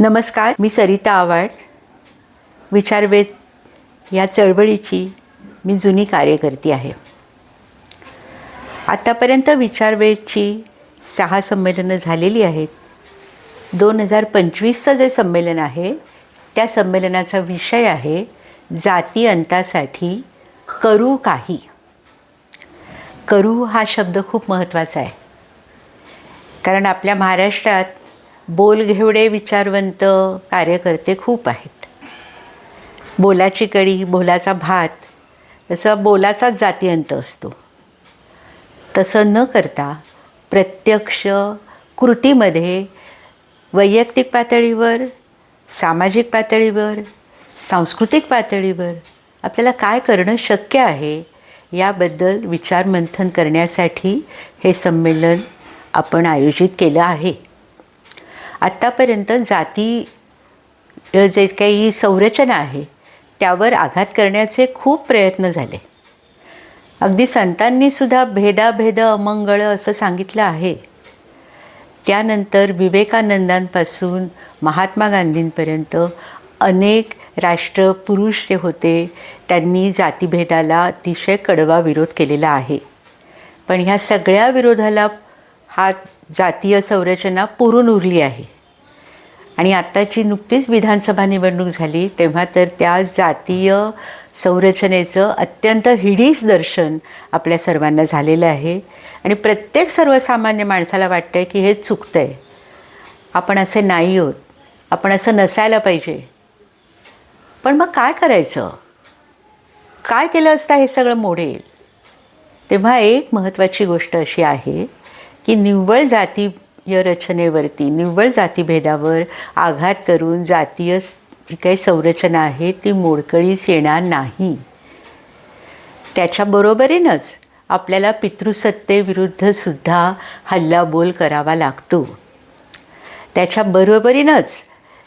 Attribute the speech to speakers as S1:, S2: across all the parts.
S1: नमस्कार मी सरिता आव्हाड. विचारवेध या चळवळीची मी जुनी कार्यकर्ती आहे. आत्तापर्यंत विचारवेधची सहा संमेलनं झालेली आहेत. दोन हजार पंचवीसचं जे संमेलन आहे त्या संमेलनाचा विषय आहे जाती अंतासाठी करू काही. करू हा शब्द खूप महत्त्वाचा आहे. कारण आपल्या महाराष्ट्रात बोलघेवडे विचारवंत कार्यकर्ते खूप आहेत. बोलाची कडी बोलाचा भात तसं बोलाचाच जातीयंत असतो. तसं न करता प्रत्यक्ष कृतीमध्ये वैयक्तिक पातळीवर सामाजिक पातळीवर सांस्कृतिक पातळीवर आपल्याला काय करणं शक्य आहे याबद्दल विचारमंथन करण्यासाठी हे संमेलन आपण आयोजित केलं आहे. आत्तापर्यंत जाती जे काही संरचना आहे त्यावर आघात करण्याचे खूप प्रयत्न झाले. अगदी संतांनीसुद्धा भेदाभेद अमंगळ असं सांगितलं आहे. त्यानंतर विवेकानंदांपासून महात्मा गांधींपर्यंत अनेक राष्ट्रपुरुष जे होते त्यांनी जातीभेदाला अतिशय कडवा विरोध केलेला आहे. पण ह्या सगळ्या विरोधाला हा जातीय संरचना पुरून उरली आहे. आणि आत्ताची नुकतीच विधानसभा निवडणूक झाली तेव्हा तर त्या जातीय संरचनेचं अत्यंत हिडीस दर्शन आपल्या सर्वांना झालेलं आहे. आणि प्रत्येक सर्वसामान्य माणसाला वाटतं आहे की हे चुकतं आहे आपण असे नाही आहोत. आपण असं नसायला पाहिजे. पण मग काय करायचं? काय केलं असता हे सगळं मोडेल? तेव्हा एक महत्त्वाची गोष्ट अशी आहे की निव्वळ जाती या रचनेवरती निव्वळ जातीभेदावर आघात करून जातीय जी काही संरचना आहे ती मोडकळीस येणार नाही. त्याच्याबरोबरीनच आपल्याला पितृसत्तेविरुद्धसुद्धा हल्लाबोल करावा लागतो. त्याच्याबरोबरीनंच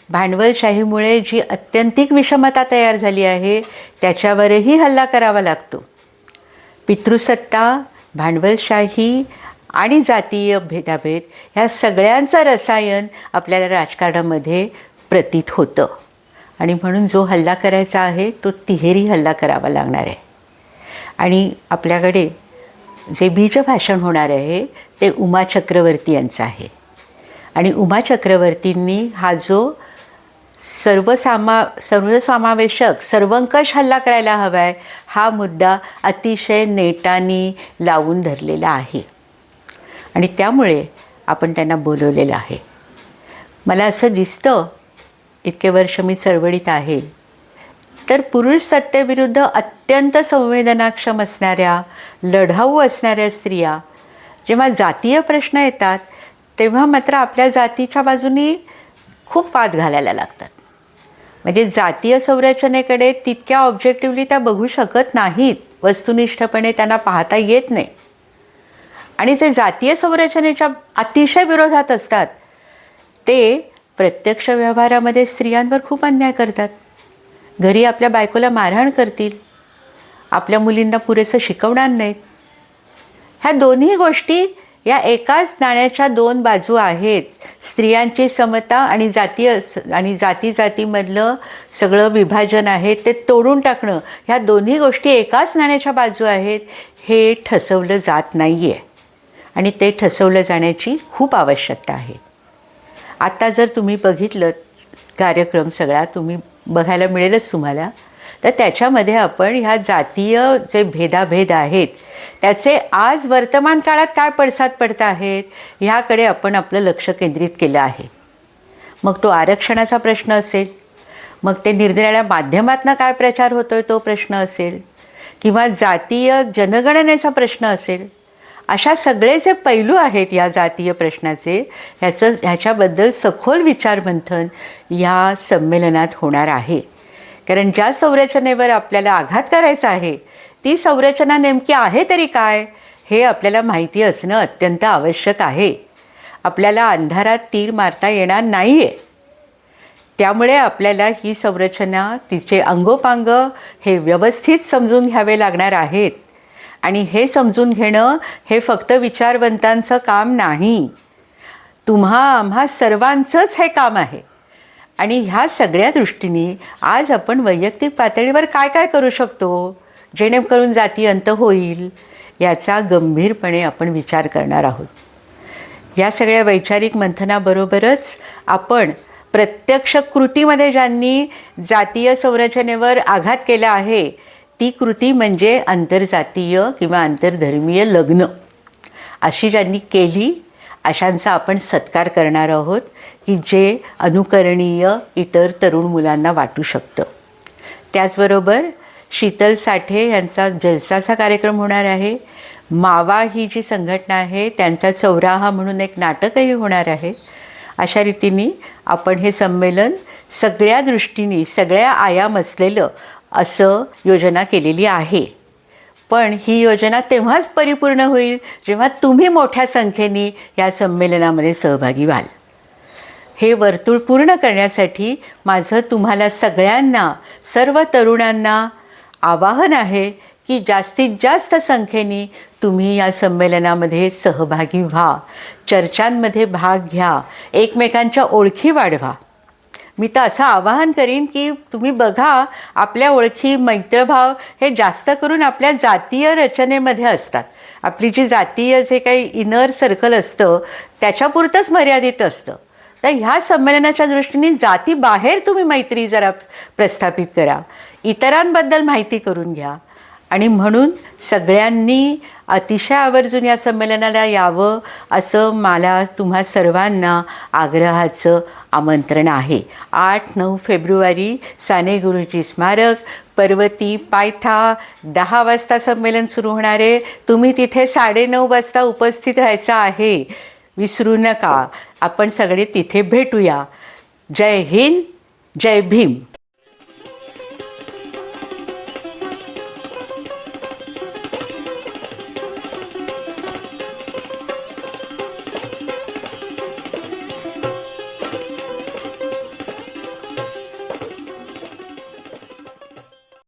S1: भांडवलशाहीमुळे जी अत्यंतिक विषमता तयार झाली आहे त्याच्यावरही हल्ला करावा लागतो. पितृसत्ता भांडवलशाही आणि जातीय भेदाभेद ह्या सगळ्यांचं रसायन आपल्याला राजकारणामध्ये प्रतीत होतं. आणि म्हणून जो हल्ला करायचा आहे तो तिहेरी हल्ला करावा लागणार आहे. आणि आपल्याकडे जे बीजभाषण होणार आहे ते उमा चक्रवर्ती यांचं आहे. आणि उमा चक्रवर्तींनी हा जो सर्वसामा सर्वसमावेशक सर्वंकष हल्ला करायला हवा आहे हा मुद्दा अतिशय नेटाने लावून धरलेला आहे. आणि त्यामुळे आपण त्यांना बोलवलेलं आहे. मला असं दिसतं इतके वर्ष मी चळवळीत आहे तर पुरुष सत्तेविरुद्ध अत्यंत संवेदनाक्षम असणाऱ्या लढाऊ असणाऱ्या स्त्रिया जेव्हा जातीय प्रश्न येतात तेव्हा मात्र आपल्या जातीच्या बाजूनी खूप वाद घालायला लागतात. म्हणजे जातीय संरचनेकडे तितक्या ऑब्जेक्टिव्हली त्या बघू शकत नाहीत वस्तुनिष्ठपणे त्यांना पाहता येत नाही. आणि जे जातीय संरचनेच्या अतिशय विरोधात असतात ते प्रत्यक्ष व्यवहारामध्ये स्त्रियांवर खूप अन्याय करतात. घरी आपल्या बायकोला मारहाण करतील आपल्या मुलींना पुरेसं शिकवणार नाहीत. ह्या दोन्ही गोष्टी या एकाच नाण्याच्या दोन बाजू आहेत. स्त्रियांची समता आणि जातीय आणि जाती जातीमधलं सगळं विभाजन आहे ते तोडून टाकणं ह्या दोन्ही गोष्टी एकाच नाण्याच्या बाजू आहेत हे ठसवलं जात नाही आहे आणि ते ठसवलं जाण्याची खूप आवश्यकता आहे. आत्ता जर तुम्ही बघितलं कार्यक्रम सगळा तुम्ही बघायला मिळेलच तुम्हाला तर त्याच्यामध्ये आपण ह्या जातीय जे भेदाभेद आहेत त्याचे आज वर्तमान काळात काय पडसाद पडत आहेत ह्याकडे आपण आपलं लक्ष केंद्रित केलं आहे. मग तो आरक्षणाचा प्रश्न असेल मग ते निरनिराळ्या माध्यमातून काय प्रचार होतो आहे तो प्रश्न असेल किंवा जातीय जनगणनेचा प्रश्न असेल अशा सगळे जे पैलू आहेत या जातीय प्रश्नाचे ह्याचं ह्याच्याबद्दल सखोल विचारमंथन या संमेलनात होणार आहे. कारण ज्या संरचनेवर आपल्याला आघात करायचा आहे ती संरचना नेमकी आहे तरी काय हे आपल्याला माहिती असणं अत्यंत आवश्यक आहे. आपल्याला अंधारात तीर मारता येणार नाही आहे त्यामुळे आपल्याला ही संरचना तिचे अंगोपांग हे व्यवस्थित समजून घ्यावे लागणार आहेत. आणि हे समजून घेणं हे फक्त विचारवंतांचं काम नाही. तुम्हा आम्हा सर्वांचंच हे काम आहे. आणि ह्या सगळ्या दृष्टीने आज आपण वैयक्तिक पातळीवर काय काय करू शकतो? जेणेकरून जाती अंत होईल याचा गंभीरपणे आपण विचार करणार आहोत. या सगळ्या वैचारिक मंथनाबरोबरच आपण प्रत्यक्ष कृतीमध्ये ज्यांनी जातीय संरचनेवर आघात केला आहे ती कृती म्हणजे आंतरजातीय किंवा आंतरधर्मीय लग्न. अशी ज्यांनी केली अशांचा आपण सत्कार करणार आहोत की जे अनुकरणीय इतर तरुण मुलांना वाटू शकतं. त्याचबरोबर शीतल साठे यांचा जलसाचा कार्यक्रम होणार आहे. मावा ही जी संघटना आहे त्यांचा चौराहा म्हणून एक नाटकही होणार आहे. अशा रीतीने आपण हे संमेलन सगळ्या दृष्टीने सगळ्या आयाम असलेलं असं योजना केलेली आहे. पण ही योजना तेव्हाच परिपूर्ण होईल जेव्हा तुम्ही मोठ्या संख्येने या संमेलनामध्ये सहभागी व्हाल. हे वर्तुळ पूर्ण करण्यासाठी माझं तुम्हाला सगळ्यांना सर्व तरुणांना आवाहन आहे की जास्तीत जास्त संख्येने तुम्ही या संमेलनामध्ये सहभागी व्हा. चर्चांमध्ये भाग घ्या. एकमेकांच्या ओळखी वाढवा. मी तर असं आवाहन करीन की तुम्ही बघा आपल्या ओळखी मैत्रभाव हे जास्त करून आपल्या जातीय रचनेमध्ये असतात. आपली जी जातीय जे काही इनर सर्कल असतं त्याच्यापुरतंच मर्यादित असतं. तर ह्या संमेलनाच्या दृष्टीने जातीबाहेर तुम्ही मैत्री जरा प्रस्थापित करा. इतरांबद्दल माहिती करून घ्या. आणि म्हणून सगळ्यांनी अतिशय आवर्जून या संमेलनाला यावं असं मला तुम्हा सर्वांना आग्रहाचं आमंत्रण आहे. आठ नऊ फेब्रुवारी साने गुरुजी स्मारक पर्वती पायथा दहा वाजता संमेलन सुरू होणार आहे. तुम्ही तिथे साडेनऊ वाजता उपस्थित राहायचं आहे. विसरू नका. आपण सगळे तिथे भेटूया. जय हिंद जय भीम.